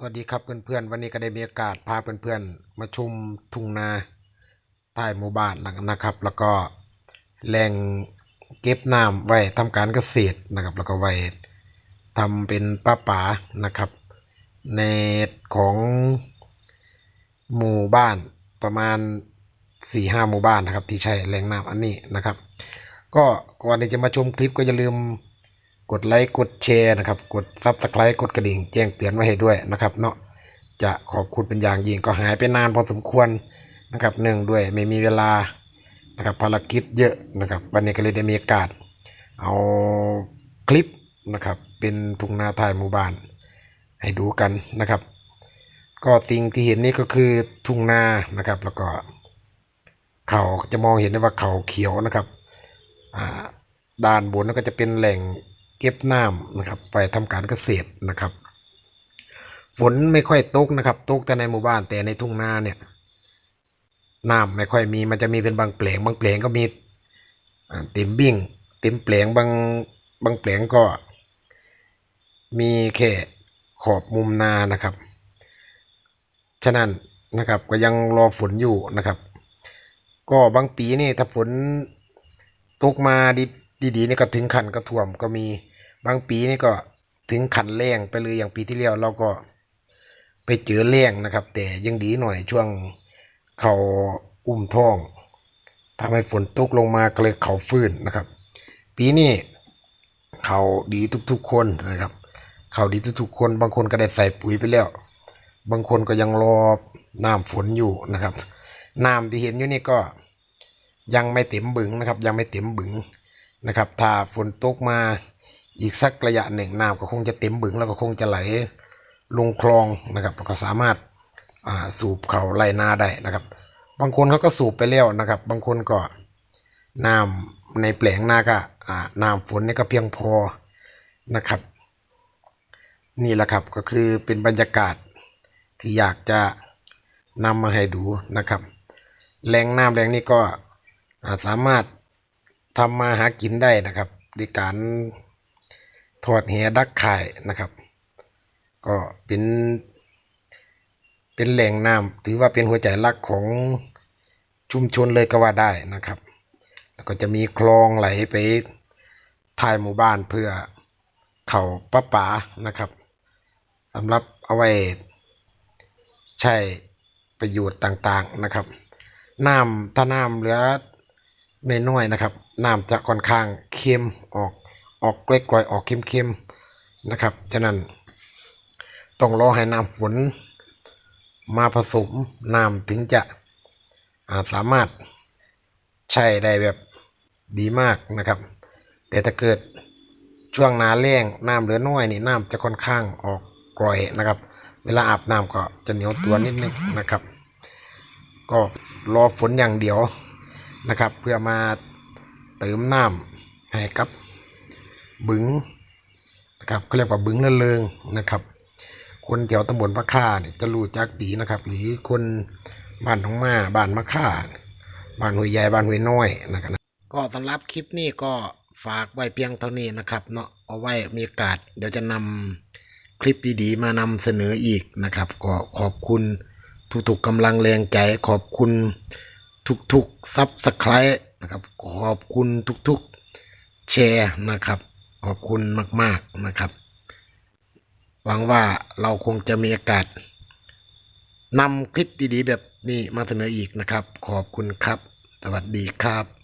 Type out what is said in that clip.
สวัสดีครับเพื่อนๆวันนี้ก็ได้มีโอกาสพาเพื่อนๆมาชมทุ่งนาใต้หมู่บ้านนะครับ แล้วก็แหล่งเก็บน้ำไว้ทำการเกษตรนะครับ แล้วก็ไว้ทำเป็นป้าป๋านะครับ ในของหมู่บ้านประมาณสี่ห้าหมู่บ้านนะครับ ที่ใช้แหล่งน้ำอันนี้นะครับ ก็ก่อนที่จะมาชมคลิปก็อย่าลืม กดไลค์กดแชร์นะครับ กดซับสไครต์กดกระดิ่งแจ้งเตือนไว้ให้ด้วยนะครับ เนาะจะขอบคุณเป็นอย่างยิ่งก็หายไปนานพอสมควรนะครับเนื่งด้วยไม่มีเวลานะครับภารกิจเยอะนะครับวันนี้ก็เลยได้มีโอกาสเอาคลิปนะครับ เป็นทุ่งนาทายหมู่บ้าน ให้ดูกันนะครับ ก็สิ่งที่เห็นนี่ก็คือทุ่งนานะครับ แล้วก็เขาจะมองเห็นได้ว่าเขาเขียวนะครับอ่าด้านบนก็จะเป็นแหล่ง เก็บน้ำนะครับ ไปทำการเกษตรนะครับ ฝนไม่ค่อยตกนะครับ ตกแต่ในหมู่บ้านแต่ในทุ่งนาเนี่ยน้ำไม่ค่อยมีมันจะมีเป็นบางแปลง บางแปลงก็มีเต็มบิ่งเต็มแปลงบางบางแปลงก็ มีแค่ขอบมุมนานะครับ ฉะนั้นนะครับก็ยังรอฝนอยู่นะครับ ก็บางปีนี่ถ้าฝนตกมาดี ดีๆนี่ก็ถึงขันก็ท่วมก็มีบางปีนี่ก็ถึงขันแรงไปเลยอย่างปีที่แล้วเราก็ไปเจอแรงนะครับ แต่ยังดีหน่อยช่วงเขาอุ้มท้องทำให้ฝนตกลงมาก็เลยเขาฟื้นนะครับ ปีนี้เขาดีทุกๆคนนะครับ เขาดีทุกๆคน บางคนก็ได้ใส่ปุ๋ยไปแล้ว บางคนก็ยังรอน้ำฝนอยู่นะครับน้ำที่เห็นอยู่นี่ก็ยังไม่เต็มบึงนะครับ ยังไม่เต็มบึง นะครับถ้าฝนตกมาอีกสักระยะหนึ่งน้ำก็คงจะเต็มบึงแล้วก็คงจะไหลลงคลองนะครับก็สามารถาสูบเขาไล่นาได้นะครับ บางคนเขาก็สูบไปแล้วนะครับ บางคนก็น้ำในแปลงนาก็อ่าน้ำฝนนี่ก็เพียงพอนะครับ นี่แหละครับก็คือเป็นบรรยากาศที่อยากจะนำมาให้ดูนะครับแหล่งน้ำแหล่งนี้ก็สามารถ ทำมาหากินได้นะครับด้วยการทอดแหดักข่ายนะครับ ก็เป็นเป็นแหล่งน้ำถือว่าเป็นหัวใจหลักของชุมชนเลยก็ว่าได้นะครับ แล้วก็จะมีคลองไหลไปท้ายหมู่บ้านเพื่อเข่าประปานะครับสำหรับเอาไว้ใช้ประโยชน์ต่างๆนะครับ น้ำถ้าน้ำเหลือ น้อยๆนะครับน้ำจะค่อนข้างเค็มออกออกเกล็ดกลอยออกเค็มๆนะครับ ฉะนั้นต้องรอให้น้ำฝนมาผสมน้ำถึงจะาสามารถใช้ได้แบบดีมากนะครับ แต่ถ้าเกิดช่วงหนาแล้งน้ำเหลือน้อยนี่น้ำจะค่อนข้างออกกร่อยนะครับ เวลาอาบน้ำก็จะเหนียวตัวนิดนึงนะครับ ก็รอฝนอย่างเดียว นะครับ เพื่อมาเติมน้ำให้กับบึงนะครับเขาเรียกว่าบึงละเริงนะครับ คนแถวตำบลพระค่าเนี่ยจะรู้จักดีนะครับ หรือคนบ้านท้องมาบ้านมะค่าบ้านห้วยใหญ่บ้านห้วยน้อยนะครับก็สำหรับคลิปนี้ก็ฝากไว้เพียงเท่านี้นะครับ เนาะเอาไว้มีโอกาสเดี๋ยวจะนำคลิปดีๆ มานำเสนออีกนะครับ ก็ขอบคุณทุกๆกำลังแรงใจขอบคุณ ทุกๆซับสไครต์นะครับ ขอบคุณทุกๆแชร์นะครับ ขอบคุณมาก ๆนะครับ หวังว่าเราคงจะมีโอกาสนำคลิปดีๆ แบบนี้มาเสนออีกนะครับ ขอบคุณครับ สวัสดีครับ